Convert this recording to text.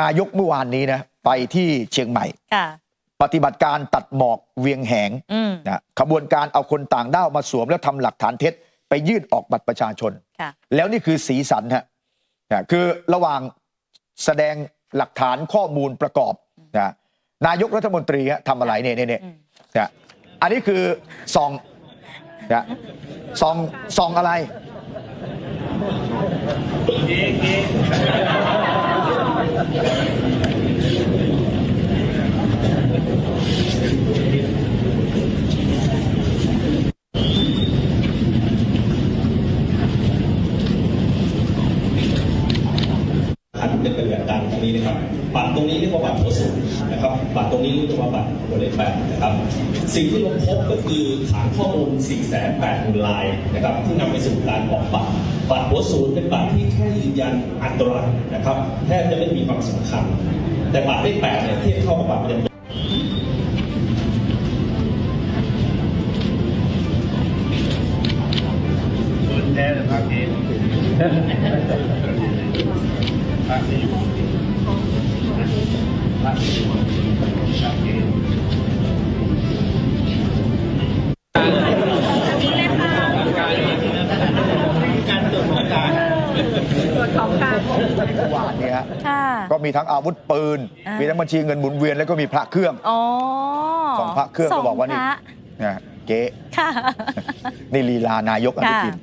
นายกเมื่อวานนี้นะไปที่เชียงใหม่ค่ะปฏิบัติการตัดหมอกเวียงแหงอืมนะขบวนการเอาคนต่างด้าวมาสวมแล้วทำหลักฐานเท็จ ไปยื่นออกบัตรประชาชนค่ะแล้วนี่คือสีสันฮะนะคือระหว่างแสดงหลักฐานข้อมูลประกอบนะนายกรัฐมนตรีฮะทำอะไรเนี่ยเนี่ยเนี่ยอืมนะอันนี้คือซองนะซองซองอะไร เป็นปฏิบัติการตรงนี้นะครับบัตรตรงนี้เรียกว่าบัตรหัวสูงนะครับบัตรตรงนี้เรียกว่าบัตรหัวเลขแปดนะครับสิ่งที่เราพบก็คือฐานข้อมูล 4 8 0 0 0ลายนะครับที่นำไปสู่การออกบัตรบัตรหัวศูนย์เป็นบัตรที่แค่ยืนยันอัตรานะครับแทบจะไม่มีความสำคัญ แต่บัตรเลขแปดเนี่ยเทียบเท่ากับบัตรประจำตัวส่วนแท้ภาคเอง ภาคที่อยู่ภาคที่อยู่ภาคเองเมื่อวานเนี่ยฮะค่ะ ก็มีทั้งอาวุธปืน อ่ามี มีทั้งบัญชีเงินหมุนเวียนแล้วก็มีพระเครื่องอ๋อสองพระเครื่องก็บอกว่านี่สงพระนะเก๊ค่ะ นี่ลีลานายกอนุค่ะทิน